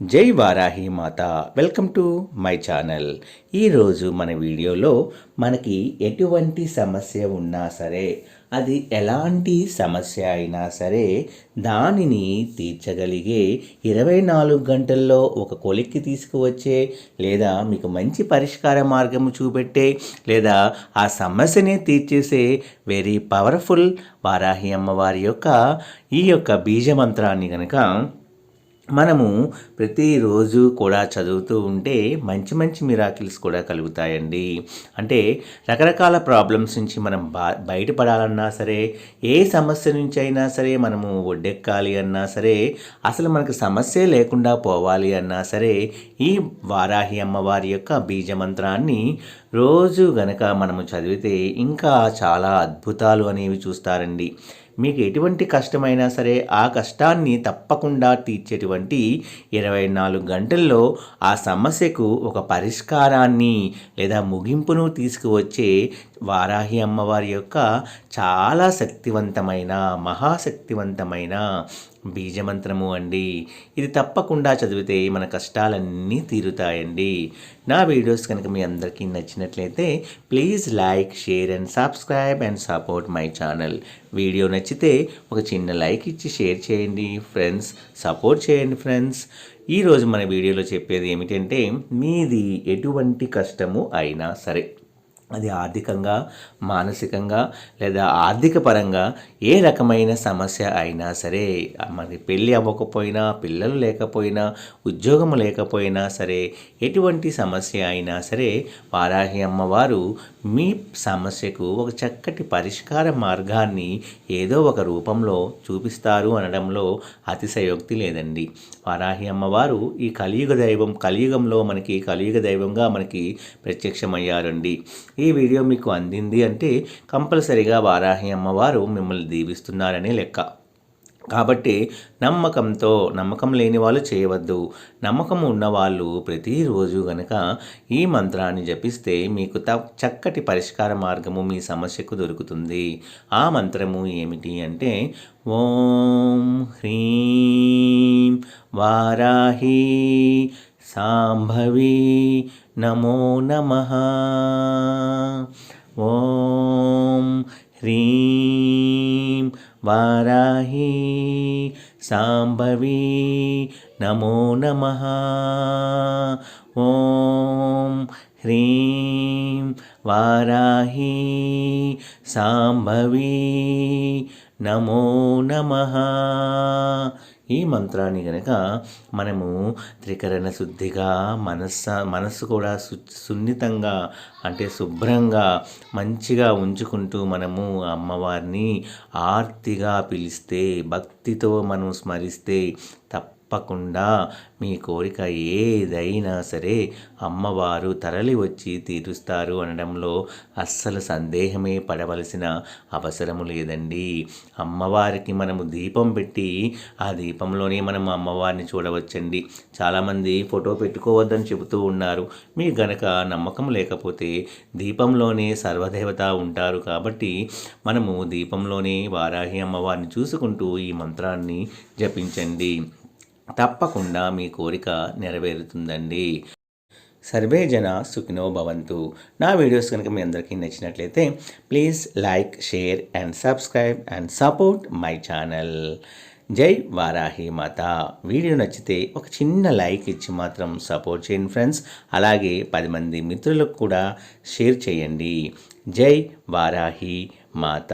జై వారాహి మాత. Welcome to my channel. ఈరోజు మన వీడియోలో మనకి ఎటువంటి సమస్య ఉన్నా సరే అది ఎలాంటి సమస్య అయినా సరే దానిని తీర్చగలిగే ఇరవై నాలుగు గంటల్లో ఒక కొలిక్కి తీసుకువచ్చే లేదా మీకు మంచి పరిష్కార మార్గం చూపెట్టే లేదా ఆ సమస్యనే తీర్చేసే వెరీ పవర్ఫుల్ వారాహి అమ్మవారి యొక్క ఈ యొక్క బీజమంత్రాన్ని కనుక మనము ప్రతిరోజు కూడా చదువుతూ ఉంటే మంచి మంచి మిరాకిల్స్ కూడా కలుగుతాయండి. అంటే రకరకాల ప్రాబ్లమ్స్ నుంచి మనం బా బయటపడాలన్నా సరే ఏ సమస్య నుంచి అయినా సరే మనము ఒడ్డెక్కాలి అన్నా సరే అసలు మనకు సమస్య లేకుండా పోవాలి అన్నా సరే ఈ వారాహి అమ్మవారి యొక్క బీజమంత్రాన్ని రోజు గనక మనము చదివితే ఇంకా చాలా అద్భుతాలు అనేవి చూస్తారండి. మీకు ఎటువంటి కష్టమైనా సరే ఆ కష్టాన్ని తప్పకుండా తీర్చేటువంటి ఇరవై నాలుగు గంటల్లో ఆ సమస్యకు ఒక పరిష్కారాన్ని లేదా ముగింపును తీసుకువచ్చే వారాహి అమ్మవారి యొక్క చాలా శక్తివంతమైన మహాశక్తివంతమైన బీజమంత్రము అండి. ఇది తప్పకుండా చదివితే మన కష్టాలన్నీ తీరుతాయండి. నా వీడియోస్ కనుక మీ అందరికీ నచ్చినట్లయితే please like share and subscribe and support my channel. Video నచ్చితే ఒక చిన్న లైక్ ఇచ్చి షేర్ చేయండి ఫ్రెండ్స్ సపోర్ట్ చేయండి ఫ్రెండ్స్. ఈరోజు మన వీడియోలో చెప్పేది ఏమిటంటే మీది ఎటువంటి కష్టము అయినా సరే. అది ఆర్థికంగా మానసికంగా లేదా ఆర్థిక పరంగా ఏ రకమైన సమస్య అయినా సరే మరి పెళ్ళి అవ్వకపోయినా పిల్లలు లేకపోయినా ఉద్యోగం లేకపోయినా సరే ఎటువంటి సమస్య అయినా సరే వారాహి అమ్మవారు మీ సమస్యకు ఒక చక్కటి పరిష్కార మార్గాన్ని ఏదో ఒక రూపంలో చూపిస్తారు అనడంలో అతిశయోక్తి లేదండి. వారాహి అమ్మవారు ఈ కలియుగ దైవం కలియుగంలో మనకి కలియుగ దైవంగా మనకి ప్రత్యక్షమయ్యారండి. ఈ వీడియో మీకు అందింది అంటే కంపల్సరిగా వారాహి అమ్మవారు మిమ్మల్ని దీవిస్తున్నారనే లెక్క. కాబట్టి నమ్మకంతో నమ్మకం లేని వాళ్ళు చేయవద్దు. నమ్మకం ఉన్నవాళ్ళు ప్రతిరోజు గనక ఈ మంత్రాన్ని జపిస్తే మీకు త చక్కటి పరిష్కార మార్గము మీ సమస్యకు దొరుకుతుంది. ఆ మంత్రము ఏమిటి అంటే ఓం హ్రీం వారాహి साम्भवी नमो नमः। ॐ ह्रीं वाराही साम्भवी नमो नमः। ॐ ह्रीं वाराही साम्भवी नमो नमः। ఈ మంత్రాన్ని కనుక మనము త్రికరణ శుద్ధిగా మనస్స మనస్సు కూడా సు సున్నితంగా అంటే శుభ్రంగా మంచిగా ఉంచుకుంటూ మనము అమ్మవారిని ఆర్తిగా పిలిస్తే భక్తితో మనం స్మరిస్తే తప్ప తప్పకుండా. మీ కోరిక ఏదైనా సరే అమ్మవారు తరలి వచ్చి తీరుస్తారు అనడంలో అస్సలు సందేహమే పడవలసిన అవసరము లేదండి. అమ్మవారికి మనము దీపం పెట్టి ఆ దీపంలోనే మనం అమ్మవారిని చూడవచ్చండి. చాలామంది ఫోటో పెట్టుకోవద్దని చెబుతూ ఉన్నారు. మీ గనక నమ్మకం లేకపోతే దీపంలోనే సర్వదేవత ఉంటారు కాబట్టి మనము దీపంలోనే వారాహి అమ్మవారిని చూసుకుంటూ ఈ మంత్రాన్ని జపించండి. తప్పకుండా మీ కోరిక నెరవేరుతుందండి. సర్వే జన సుఖినో భవంతు. నా వీడియోస్ కనుక మీ అందరికీ నచ్చినట్లయితే please like share and subscribe and support my channel. జై వారాహి మాత. వీడియో నచ్చితే ఒక చిన్న లైక్ ఇచ్చి మాత్రం సపోర్ట్ చేయండి ఫ్రెండ్స్. అలాగే పది మంది మిత్రులకు కూడా షేర్ చేయండి. జై వారాహి మాత.